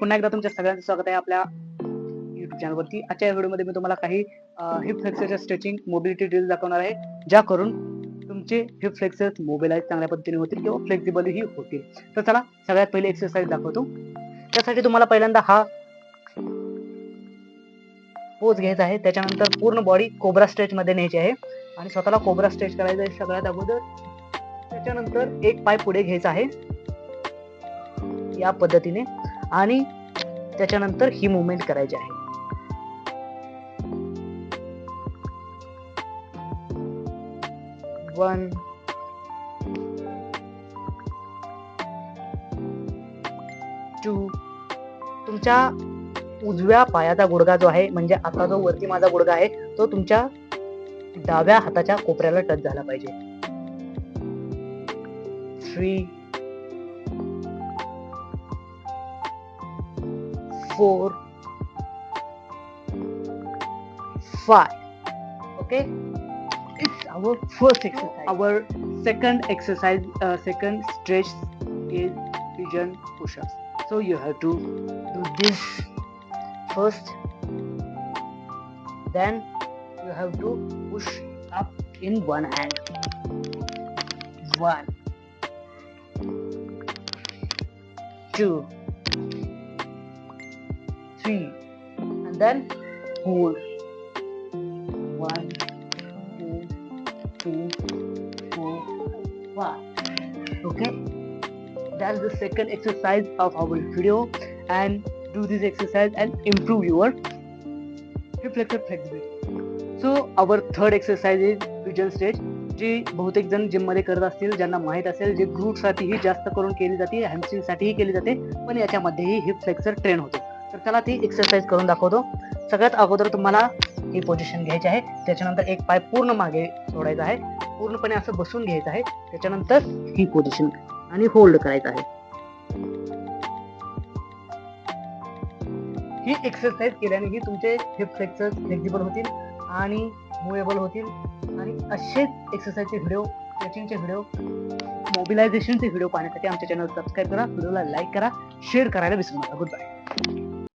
पुन्हा एकदा तुमच्या सगळ्यांचं स्वागत आहे आपल्या युट्यूब चॅनलवरती आजच्या या व्हिडिओमध्ये मी तुम्हाला काही हिप फ्लेक्सरच्या स्ट्रेचिंग मोबिलिटी ड्रिल दाखवणार आहे ज्या करून तुमचे हिप फ्लेक्सर्स मोबिलाईज चांगल्या पद्धतीने होतील किंवा फ्लेक्झिबलही होतील. तर चला सगळ्यात पहिले एक्सरसाइज दाखवतो. त्यासाठी तुम्हाला पहिल्यांदा हा पोज घ्यायचा आहे. त्याच्यानंतर पूर्ण बॉडी कोबरा स्ट्रेच मध्ये न्यायची आहे. आणि स्वतःला कोबरा स्ट्रेच करायचा आहे सगळ्यात अगोदर. त्याच्यानंतर एक पाय पुढे घ्यायचा आहे. या पद्धतीने. आणि त्याच्यानंतर ही मुवमेंट करायची आहे. वन टू तुमच्या उजव्या पायाचा गुडघा जो आहे म्हणजे आता जो वरती माझा गुडघा आहे तो तुमच्या डाव्या हाताच्या कोपऱ्याला टच झाला पाहिजे. Three four, five. Okay, it's our first exercise. Our second exercise, uh, second stretch is pigeon push-ups. So you have to do this first, then you have to push up in one hand. One, two three, and then hold. One, two, three, four, five. Okay, that is the second exercise of our video, and do this exercise and improve your hip flexibility. So our third exercise is pigeon stretch. जी बहुतेक जण जिममध्ये करत असतील ज्यांना माहीत असेल जे ग्रुप ही जास्त करून केली जाते हॅमस्ट्रिंगसाठीही केली जाते पण याच्यामध्येही हिप फ्लेक्सर ट्रेन होतो तर त्याला ती एक्सरसाइज करून दाखवतो. सगळ्यात अगोदर तुम्हाला ही पोझिशन घ्यायची आहे. त्याच्यानंतर एक पाय पूर्ण मागे सोडायचा आहे. पूर्णपणे असं बसून घ्यायचं आहे. त्याच्यानंतर ही पोझिशन आणि होल्ड करायचं आहे. ही एक्सरसाइज केल्याने तुमचे हिप फ्लेक्सर फ्लेक्झिबल होतील आणि मुवेबल होतील. आणि असेच एक्सरसाइजचे व्हिडिओ स्ट्रेचिंगचे व्हिडिओ मोबिलायझेशनचे व्हिडिओ पाहण्यासाठी आमच्या चॅनल सबस्क्राईब करा. व्हिडिओला लाईक करा. शेअर करायला विसरू नका. Good bye